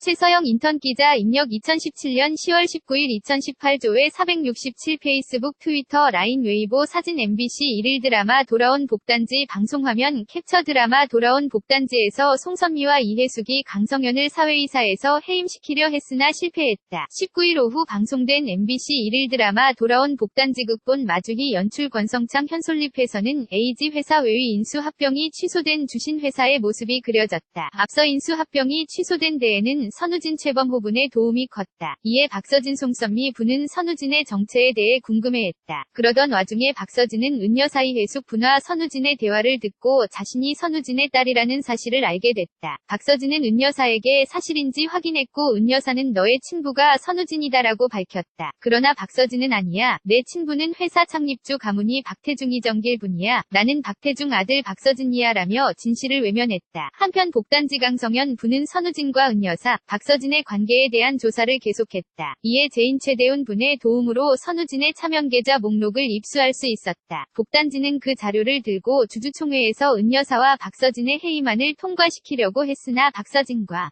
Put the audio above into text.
최서영 인턴 기자 입력 2017년 10월 19일 2018조회 467 페이스북 트위터 라인 웨이보 사진 MBC 1일 드라마 돌아온 복단지 방송화면 캡처 드라마 돌아온 복단지에서 송선미와 이혜숙이 강성현을 사회이사에서 해임시키려 했으나 실패했다. 19일 오후 방송된 MBC 1일 드라마 돌아온 복단지 극본 마주희 연출 권성창 현솔립에서는 에이지 회사 외의 인수 합병이 취소된 주신 회사의 모습이 그려졌다. 앞서 인수 합병이 취소된 데에는 선우진 최범 호분의 도움이 컸다. 이에 박서진 송선미 부는 선우진의 정체에 대해 궁금해했다. 그러던 와중에 박서진은 은여 사이 해숙 분화 선우진의 대화를 듣고 자신이 선우진의 딸이라는 사실을 알게 됐다. 박서진은 은여사에게 사실인지 확인했고 은여사는 너의 친부가 선우진이다라고 밝혔다. 그러나 박서진은 아니야. 내 친부는 회사 창립주 가문이 박태중이 정길 분이야. 나는 박태중 아들 박서진이야 라며 진실을 외면했다. 한편 복단지 강 성현 부는 선우진과 은여사, 박서진의 관계에 대한 조사를 계속했다. 이에 제인 최대훈 분의 도움으로 선우진의 차명 계좌 목록을 입수할 수 있었다. 복단지는 그 자료를 들고 주주총회에서 은여사와 박서진의 해임안을 통과시키려고 했으나 박서진과